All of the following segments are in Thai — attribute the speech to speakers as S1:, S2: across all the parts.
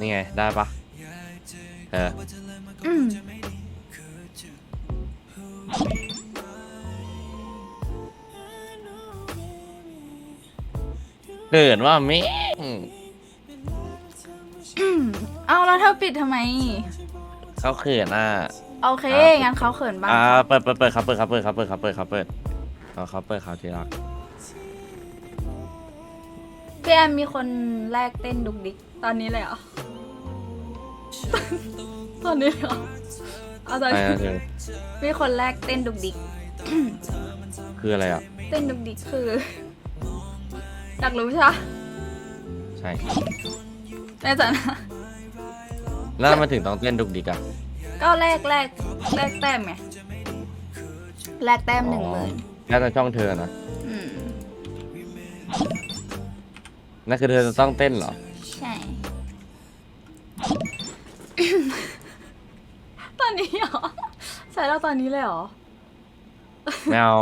S1: นี่ไง ได้ปะเออ
S2: อืม
S1: เกิดว่าแม่ง
S2: เอาแล้วเธอปิดทำไม
S1: เขาเขินอะ
S2: โอเค
S1: อ่า
S2: งั้นเขาเขินบ้าง
S1: อ่าเปิดเปิดเปิดครับเปิดครับเปิดครับเปิดครับเปิดครับเปิดเอาเขาเปิดเขาทีละ
S2: พี่แอมมีคนแรกเต้นดุกดิก ตอนนี้เลยเหรอตอนนี้เลยเหรอเอาตอน
S1: อะไร
S2: นี้
S1: นะเธอ
S2: มีคนแรกเต้นดุกดิก
S1: คืออะไรอะ
S2: เต้นดุกดิกคืออยากรู้ใช่ปะ
S1: ใช่
S2: แน่ใจนะ
S1: แล้วทำไมันถึงต้องเต้นดุกดิกอะ
S2: ก็แรกแรกแรกแต้มไงแรกแต้มหนึ่งหมื่น
S1: แล้วในช่องเธอนะ
S2: อืม
S1: นั่นคือเธอจะต้องเต้นเหรอ
S2: ตอนนี้เหรอใช่แล้วตอนนี้เลยเหรอ
S1: แมว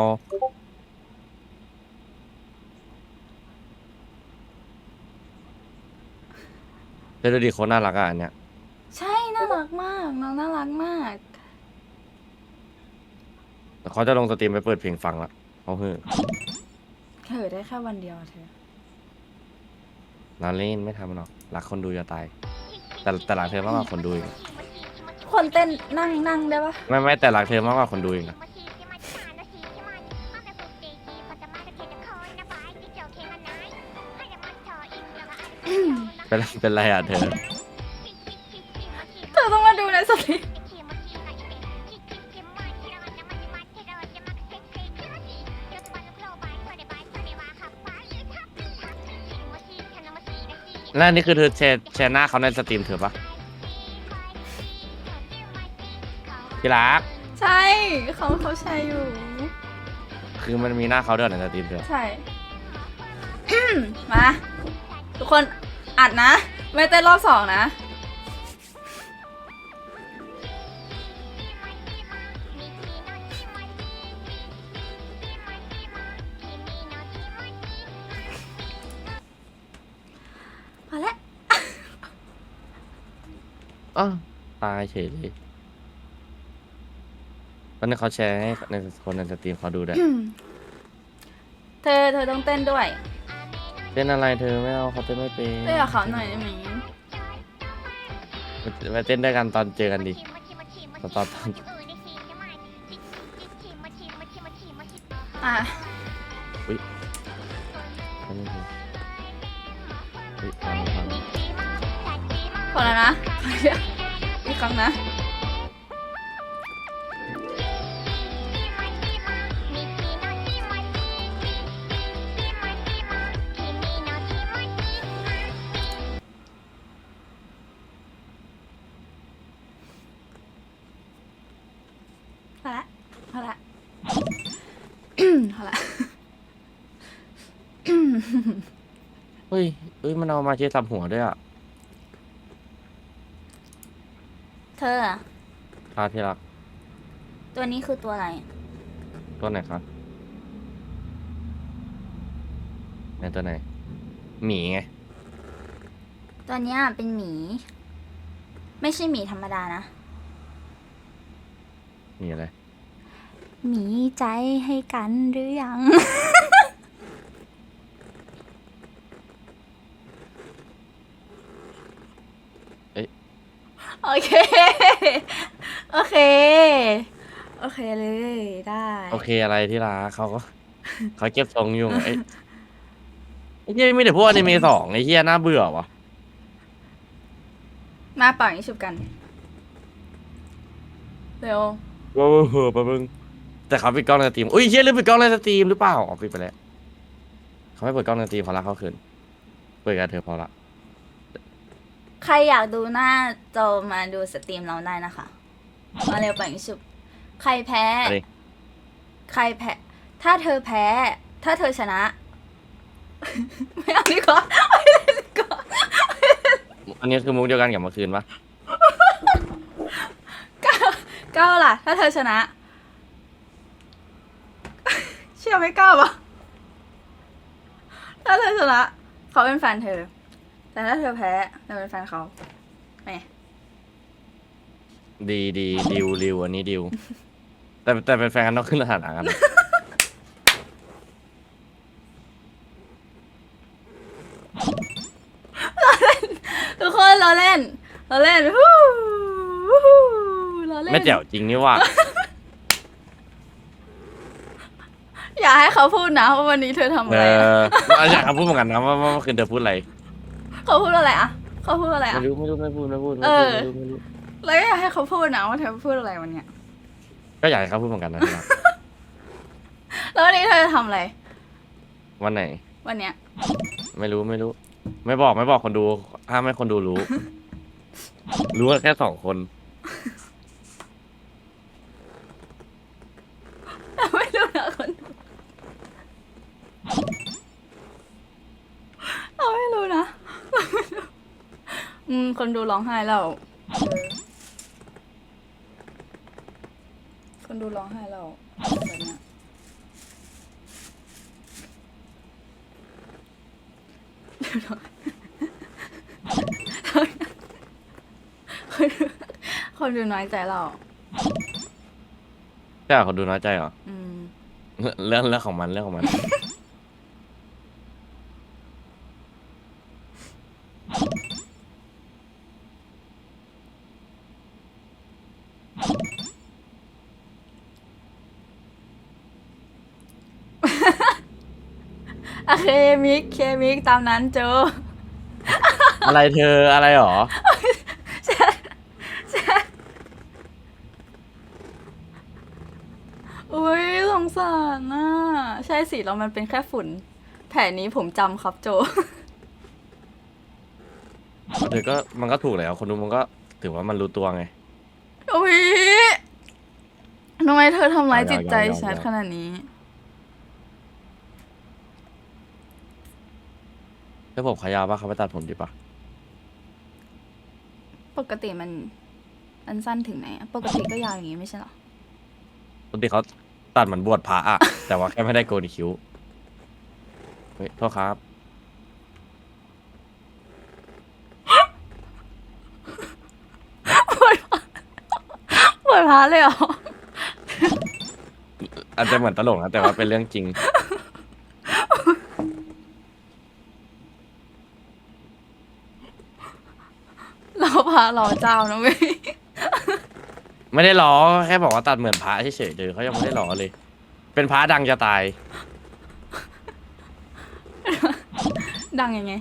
S1: เธอดูดิโคนน่ารักอะอันเนี้ย
S2: ใช่น่ารักมาก น้องน่ารักมาก
S1: แต่เขาจะลงสตรีมไปเปิดเพลงฟังละเขาคือ
S2: เธอได้แค่วันเดียวอะเธอ
S1: เราเล่นไม่ทำหรอก รักคนดูจะตาย แต่แต่รักเธอมากกว่าคนดูอีก
S2: คนเต้นนั่งนั่งได้ปะ
S1: ไม่ไม่แต่รักเธอมากกว่าคนดูอีกนะเป็นเป็นไรอะเธอ
S2: เธอต้องมาดูในสตรีม
S1: แล้วอันนี่คือเธอแชร์แชร์หน้าเขาในสตรีมเธอปะพี่รัก
S2: ใช่เขาเขาใช้อยู่
S1: คือมันมีหน้าเขาด้วยในสตรีมเธอ
S2: ใช่มา ทุกคนอัดนะ ไม่เต้นรอบสองนะ
S1: อ้าวตายเฉยเลยตอนนี้เขาแชร์ให้ในคนในสตรีมเขาดูด้วย
S2: เธอเธอต้องเต้นด้วย
S1: เต้นอะไรเธอไม่เอาเขาเต้นไม่เป็น
S2: เต้นกับเขาหน่อยได้ไหม
S1: ไปเต้นด้วยกันตอนเจอกันดิตอนตอนตอน
S2: อะ
S1: ตอนนี้คือเฮ้ยฟังฟัง
S2: พอแล้วนะอีกครั้งนะพอละพอละพอละ
S1: เฮ้ยเฮ้ย มันเอามาเช็ดสับหัวด้วยอะ
S2: เธออะ
S1: พาที่รัก
S2: ตัวนี้คือตัวอะไร
S1: ตัวไหนครับไหนตัวไหน หมีไง
S2: ตัวเนี้ยเป็นหมี ไม่ใช่หมีธรรมดานะ
S1: หมีอะไร
S2: หมีใจให้กันหรือยัง โอ เค โอเค โอเคเลยได้
S1: โอเคอะไรที่รักเขาก็ เขาเก็บทรงอยู่ไอ้ไอ้เหี้ยไม่ได้พวกอนิเมะสองไอ้เหี้ยน่าเบื่อวะ
S2: มาเป่ายิงฉุบกัน เร็ว
S1: เว้าวเฮ้อปะมึงแต่เขาปิดกล้องในสตรีมอุ้ยเหี้ยลืมปิดกล้องในสตรีมหรือเปล่าอ๋อปิดไปแล้วเขาไม่เปิดกล้องในสตรีมเขารักเขาคืนเปิดกันเธอะพอละ
S2: ใครอยากดูหน้าจอมาดูสตรีมเราได้นะคะ มาเร็วเป่ายิงฉุบใครแพ้
S1: อะไร
S2: ใครแพ้ ถ้าเธอแพ้ ถ้าเธอชนะ ไม่เอาดีกว่าไม่เล่นดีกว่า
S1: อันนี้คือมุกเดียวกันกับเมื่อคืนปะ
S2: ก้าวล่ะ ถ้าเธอชนะ เชื่อไม่ก้าวปะถ้าเธอชนะเขาเป็นแฟนเธอ แต่ถ้าเธอแพ้เธอเป็นแฟนเขาแหม
S1: ดีดีดิวดิวอันนี้ดิว แต่แต่เป็นแฟนกันต้องขึ้นสถานะกันนะ
S2: ทุกคนเราเล่นเราเล่นฮู้ฮู้ฮู้เราเล่น
S1: ไม่เจ๋วจริงนี่ว่า
S2: อย่าให้เขาพูดนะว่าวันนี้เธอทำ
S1: เอ
S2: อะไรอะ
S1: ออยากพูดเหมือนกันนะว่าว่าเมื่อคืนเธอพูดอะไร
S2: เขาพูดอะไรอะเขาพูดอะไรอะ
S1: ไม่รู้ไม่รู้ไม่พูดไม่พูดไม่
S2: เอ
S1: พูด
S2: อ
S1: ไม่รู้ไม่รู้
S2: แล้วก็อยากให้เขาพูดนะว่าเธอพูดอะไรวันเนี้ย
S1: ก็อยากให้เขาพูดเหมือนกันนะที่รัก
S2: แล้ววันนี้เธอจะทำอะไร
S1: วันไหน
S2: วันเนี้ย
S1: ไม่รู้ไม่รู้ ไม่บอกไม่บอกคนดูห้ามให้คนดูรู้ รู้กันแค่สองคน
S2: ไม่รู้นะคนดูเราไม่รู้นะเราไม่รู้อืมคน ดูร้องไห้แล้วเออคนดูร้องไห้แล้วแบบเนี้ยคนดูคนดูน้อยใจเรา
S1: ใช่เหรอคนดูน้อยใจเหรอ
S2: อืม
S1: เรื่องเรื่องของมันเรื่องของมัน
S2: โอเคมิกเคมิกตามนั้นโจ
S1: อะไรเธออะไรหรอ
S2: อุ้ยสงสารน่ะใช่สิแล้วมันเป็นแค่ฝุ่น แผนนี้ผมจำครับโจ
S1: เธอก็มันก็ถูกแล้วคนดูมันก็ถือว่ามันรู้ตัวไง
S2: อุ้ยทำไมเธอทำร้าย
S1: ยอม
S2: จิตใจ
S1: ยอมยอม
S2: ฉันขนาดนี้
S1: ถ้าผมขายาวป่ะเขาไปตัดผมดีป่ะ
S2: ปกติมันมันสั้นถึงไหนอะปกติก็ยาวอย่างงี้ไม่ใช่เหรอ
S1: ปกติเขาตัดเหมือนบวชพระอะ แต่ว่าแค่ไม่ได้โกนคิ้วเฮ้ยโทษครับ
S2: ปวดพาเลยเหรอ
S1: อาจจะเหมือนตลกนะแต่ว่าเป็นเรื่องจริง
S2: เราพาเราเจ้านะเว้ย
S1: ไม่ได้ล้อแค่บอกว่าตัดเหมือนพระเฉยๆเดอเขายังไม่ได้ล้อเลย เป็นพระดังจะตาย
S2: ดังยังไง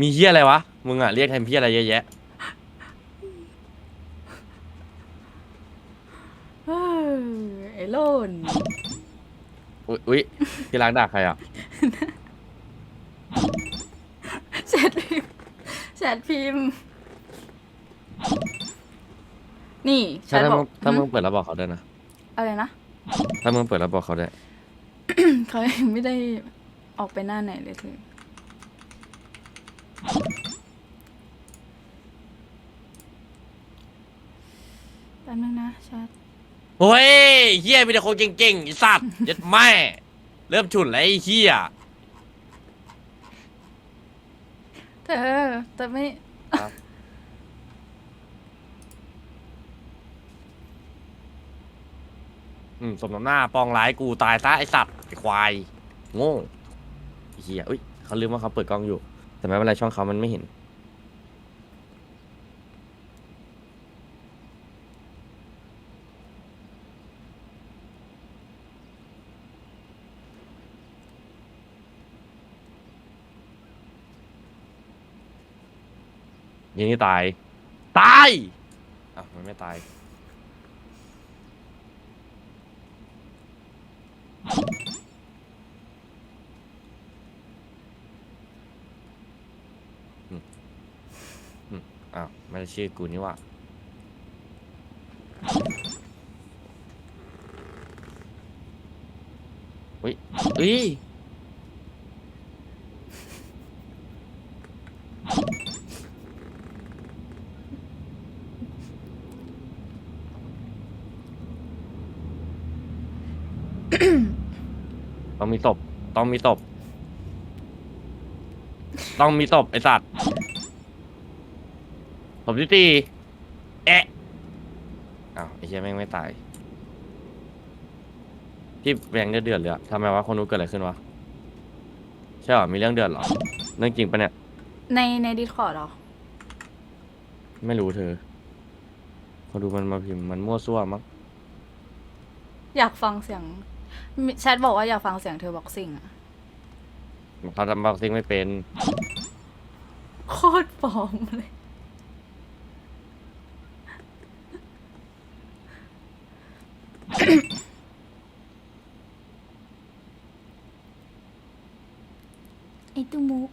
S1: มีเฮียอะไรวะ มึงอะเรียกแทนพี่อะไรเยอะแยะ
S2: เฮ้ยไอ้โลน
S1: อุ๊ยอุ๊ยที่ร้านด่าใครอะ
S2: แชทพิมพ์ แชทพิมพ์ นี่แช
S1: ถ้า
S2: ท
S1: ถ้า
S2: บ
S1: มึ
S2: อก
S1: งถ้ามึง
S2: หื
S1: เปิดแล้วบอกเขาด้วยนะ
S2: อะไรนะ
S1: ถ้ามึงเปิดแล้วบอกเขาด้วย
S2: เขายังไม่ได้ออกไปหน้าไหนเลยเธอแป๊บนึงนะแชท
S1: เฮ้ยเฮียมีแต่คนเก่งๆไอ้สัตว์ ยัดแม่ เริ่มฉุนแล้วไอ้เฮีย
S2: เธอแต่ไม่
S1: อืมสมน้ำหน้าปองร้ายกูตายซะไอ้สัตว์ไอ้ควายโง่ไอ้เฮียอุ้ยเขาลืมว่าเขาเปิดกล้องอยู่ แต่ไม่เป็นไรช่องเขามันไม่เห็น ยิงนี่ตาย ตายอะมันไม่ตาย อ้าว ไม่ได้ชื่อกูนี่ว่าอุ้ยอุ้ย มีตบต้องมีตบต้องมีศพไอสัตว์ศพที่ตีแอะอ้าวไอเชี่ยแม่งไม่ตายที่แบงค์เดือดๆเลยอะทำไมวะคนนู้นเกิดอะไรขึ้นวะใช่เหรอมีเรื่องเดือดเหรอเรื่องจริงปะเนี่ย
S2: ในในดิสคอร์ดหรอ
S1: ไม่รู้เธอคนดูมันมาพิมพ์มันมั่วซั่วมั้ง
S2: อยากฟังเสียงมิ แชทบอกว่าอยากฟังเสียงเธอบ็อกซิ่งอะ
S1: เขาทำบ็อกซิ่งไม่เป็น
S2: โคตรปลอมเลย ไอ้ตู้มุก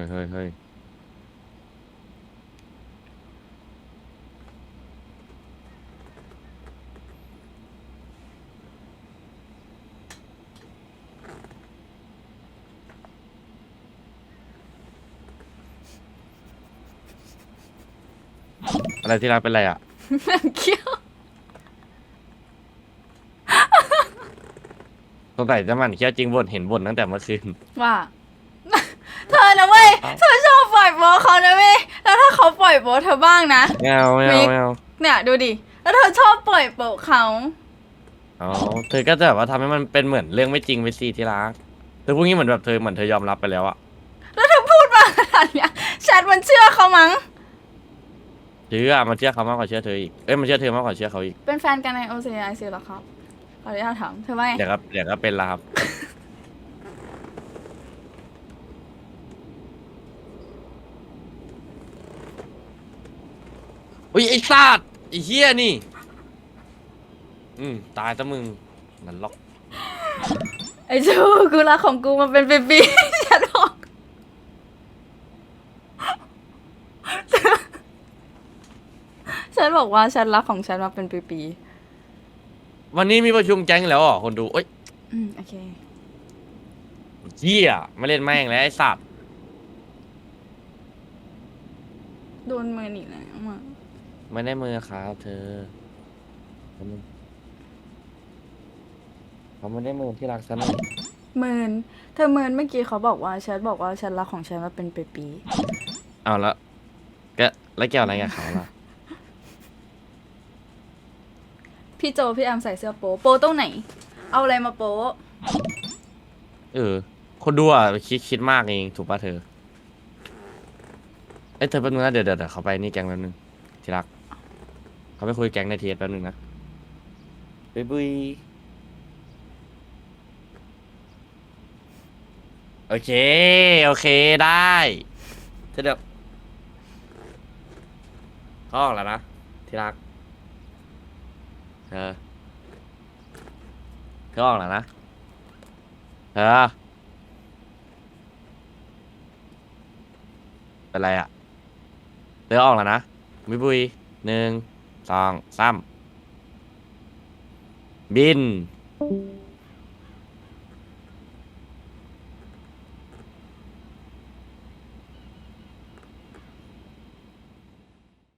S1: ฮ้ยเฮ้ยเฮ้ยอะไรที่รักเป็นไรอะ
S2: เขี้ยว
S1: สงสัยจะหมันเคี้ยวจริงบ่นเห็นบ่นตั้งแต่เมื่อคืน
S2: ว่าเธอ นะเว้ยเธอชอบปล่อยโบทเขานะเว้ยแล้วถ้าเขาปล่อยโบทเธอบ้างนะ
S1: ไม่เอาไม่เอา
S2: มิก
S1: ไม่เอา
S2: เนี่ยดูดิแล้วเธอชอบปล่อยโบทเขา
S1: อ๋อเธอก็จะแบบว่าทำให้มันเป็นเหมือนเรื่องไม่จริงไปสิที่รักเธอพูดงี้เหมือนแบบเธอเหมือนเธอยอมรับไปแล้วอะ
S2: แล้วเธอพูดมาขนาดเนี้ยแชทมันเชื่อเขามั้ง
S1: เชื่อมันเชื่อเขามากกว่าเชื่อเธออีกเอ้ยมันเชื่อเธอมากกว่าเชื่อเขาอีก
S2: เป็นแฟนกันใน OCIC เหรอครับขออนุญาตถามเธอว่าไง
S1: เดี๋ยวก็เดี๋ยวก็เป็นละครับ อุ้ยไอ้ซาดไอ้เฮียนี่ อืมตายซะมึงนั่นล็อก
S2: ไอ้ชูกูรักของกูมาเป็นปีๆฉันบอกฉันบอกว่าฉันรักของฉันมาเป็นปี
S1: วันนี้มีประชุมแก๊งแล้วเหรอะคนดูเอ้ย
S2: ๆอืมโอเค
S1: เฮียไม่เล่นแม่งแล้วไอ้สัตว์
S2: โดนมือหนีแล้วมา
S1: ไม่ได้มือครับเธอเขาไม่เขาไม่ได้มือที่รักซะหน่อย
S2: เมินเธอเมินเมื่อกี้เขาบอกว่าฉันบอกว่าฉันรักของฉันมาเป็นปี
S1: เอาละก็แล้วเกี่ยวอะไรกับเขาล่ะ
S2: ๆพี่โจพี่แอมใส่เสื้อโป๊โป๊ตรงไหน เอาอะไรมาโป๊
S1: เออ คนดูอะคิดคิดมากเองถูกป่ะเธอ เอ้ยเธอแป๊บนึงนะเดี๋ยวเดี๋ยวเดี๋ยวเขาไปนี่แก๊งแป๊บนึงที่รัก เขาไปคุยแก๊งในทีเอสแป๊บนึงนะบุยบุยโอเค โอเคได้เธอเดี๋ยวเขาออกแล้วนะที่รักเธอเธอออกแล้วนะเธอเป็นไรอะเลือออกแล้วนะบุยบุยหนึ่ง สองสามบิน